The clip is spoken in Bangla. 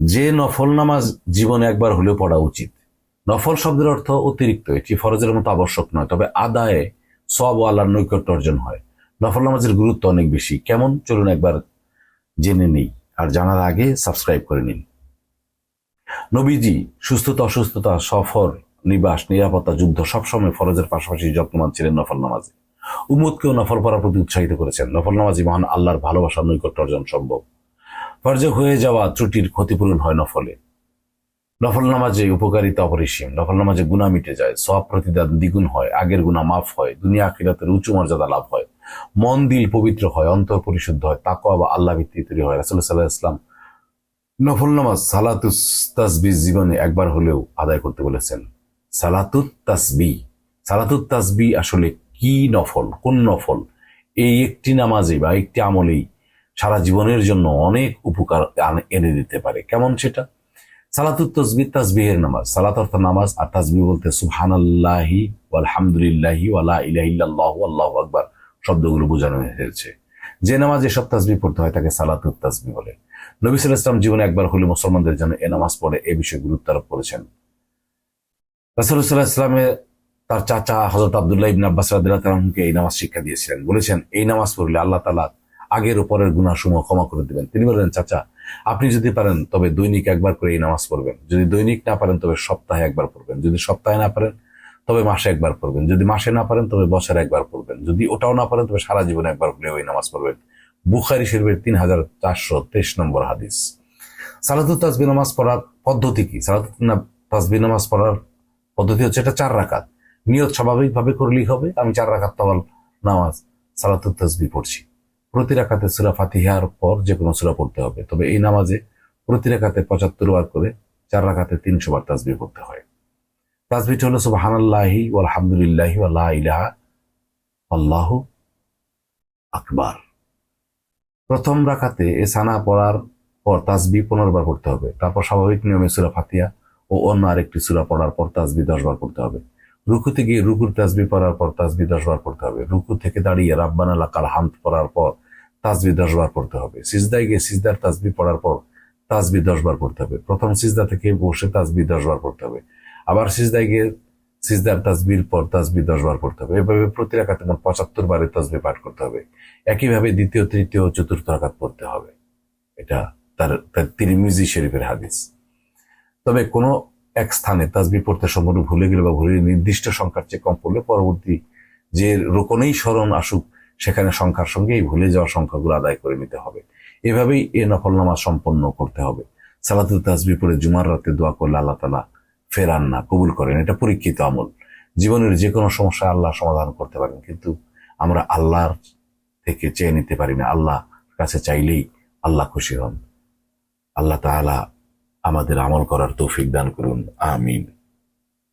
যে নফল নামাজ জীবনে একবার হলেও পড়া উচিত। নফল শব্দের অর্থ অতিরিক্ত, এটি ফরজের মতো আবশ্যক নয়, তবে আদায়ে সব ও আল্লাহর নৈকট্য অর্জন হয়। নফল নামাজের গুরুত্ব অনেক বেশি। কেমন? চলুন একবার জেনে নেই। আর জানার আগে সাবস্ক্রাইব করে নিন। নবীজি, সুস্থতা, অসুস্থতা, সফর, নিবাস, নিরাপত্তা, যুদ্ধ সবসময় ফরজের পাশাপাশি যত্নবান ছিলেন নফল নামাজে। উম্মতকেও নফল পড়ার প্রতি উৎসাহিত করেছেন। নফল নামাজি মহান আল্লাহর ভালোবাসার নৈকট্য অর্জন সম্ভব। ফরজে হয়ে যাওয়া ত্রুটির ক্ষতিপূরণ হয় নফলে। নফল নামাজে উপকারিতা অপরিসীম নফল নামাজে গুণা মিটে যায় সব প্রতিদান দ্বিগুণ হয়, আগের গুণা মাফ হয়, দুনিয়া আখিরাতের উঁচু মর্যাদা লাভ হয়, মন দিল পবিত্র হয়, অন্তর পরিশুদ্ধ হয়, তাকওয়া বা আল্লাহ ভিত্তি তৈরি হয়। রাসুল্লাহ সাল্লাহ ইসলাম নফল নামাজ সালাতুস তাসবি জীবনে একবার হলেও আদায় করতে বলেছেন। সালাতুত তাসবি সালাতুত তাসবি আসলে কি নফল? কোন নফল? এই একটি নামাজে বা একটি আমলেই সারা জীবনের জন্য অনেক উপকার এনে দিতে পারে। কেমন সেটা? সালাতুত তসবি তাসবিহের নামাজ। সালাত অর্থ নামাজ আর তাসবি বলতে সুবহানাল্লাহি আলহামদুলিল্লাহি ওয়ালা ইলাহিল্লাহ আল্লাহু আকবার শব্দগুলো বোঝানো হয়েছে। যে নামাজ এসব তাসবি পড়তে হয় তাকে সালাতুত তাসবি বলে। নবী আলাইহি ইসলাম জীবনে একবার হলে মুসলমানদের জন্য এ নামাজ পড়ে, এ বিষয়ে গুরুত্ব আরোপ করেছেন। রাসূলুল্লাহ সাল্লাল্লাহু ইসলামে তার চাচা হযরত আব্দুল্লাহ ইবনে আব্বাস রাদিয়াল্লাহু তাআলাকে এই নামাজ শিক্ষা দিয়েছিলেন। বলেছেন, এই নামাজ পড়লে আল্লাহ তাআলা আগের ও পরের গুনাহসমূহ ক্ষমা করে দিবেন। তিনি বললেন, চাচা, আপনি যদি পারেন, তবে দৈনিক একবার করে এই নামাজ পড়বেন। যদি দৈনিক না পারেন, তবে সপ্তাহে একবার পড়বেন। যদি সপ্তাহে না পারেন, তবে মাসে একবার পড়বেন। যদি মাসে না পারেন, তবে বছরে একবার পড়বেন। যদি ওটাও না পারেন, তবে সারা জীবনে একবার করে ওই নামাজ পড়বেন। বুখারি শরীফের তিন হাজার চারশো তেইশ নম্বর হাদিস। সালাতুত তাসবি নামাজ পড়ার পদ্ধতি কি? সালাতুত না- তাসবি নামাজ পড়ার পদ্ধতি হচ্ছে এটা চার রাকাত। নিয়ত স্বাভাবিকভাবে করলেই হবে। আমি চার রাকাত তওয়াল নামাজ সালাতুত তাসবি পড়ছি। প্রতি রাকাতে সুরা ফাতিহার পর যে কোনো সুরা পড়তে হবে। তবে এই নামাজে প্রতি রাকাতে পঁচাত্তর বার করে চার রাখাতে তিনশো বার তাজবি পড়তে হয়। তাসবিটা হলো সুবহানাল্লাহি আলহামদুলিল্লাহি ওয়ালা ইলাহা আল্লাহু আকবার। প্রথম রাকাতে এ সানা পড়ার পর তাজবি পনেরো বার পড়তে হবে। তারপর স্বাভাবিক নিয়মে সুরা ফাতিয়া ও অন্য আরেকটি সুরা পড়ার পর তাজবি দশ বার পড়তে হবে। রুকুতে গিয়ে রুকুর তাসবি পড়ার পর তাসবি দশবার পড়তে হবে। রুকু থেকে দাঁড়িয়ে রাব্বানা লাকাল হামদ পড়ার পর তাসবি দশবার পড়তে হবে। সিজদায় গিয়ে সিজদার তাসবি পড়ার পর তাসবি দশবার পড়তে হবে। প্রথম সিজদা থেকে বসে তাসবি দশবার পড়তে হবে। আবার সিজদায় গিয়ে সিজদার তাজবির পর তাসবি দশবার পড়তে হবে। এভাবে প্রতি রাখাতে মোট পঁচাত্তর বারে তাসবি পাঠ করতে হবে। একইভাবে দ্বিতীয়, তৃতীয়, চতুর্থ রাখাত পড়তে হবে। এটা তার তার তিরমিজি শরীফের হাদিস। তবে কোনো এক স্থানে তাসবি পড়তে সম্পূর্ণ ভুলে গেলে বা ভুলে নির্দিষ্ট সংখ্যার চেয়ে কম পড়লে পরবর্তী যে রোকনেই স্মরণ আসুক, সেখানে সংখ্যার সঙ্গে এই ভুলে যাওয়া সংখ্যাগুলো আদায় করে নিতে হবে। এভাবেই এ নফল নামাজ সম্পন্ন করতে হবে। সালাতুল তাসবি পড়ে জুমার রাতে দোয়া করলে আল্লাহ তালা ফেরান না কবুল করেন। এটা পরীক্ষিত আমল। জীবনের যে কোনো সমস্যা আল্লাহ সমাধান করতে পারেন, কিন্তু আমরা আল্লাহর থেকে চেয়ে নিতে পারি না। আল্লাহ কাছে চাইলেই আল্লাহ খুশি হন। আল্লাহ তাআলা আমাদের আমল করার তৌফিক দান করুন। আমিন।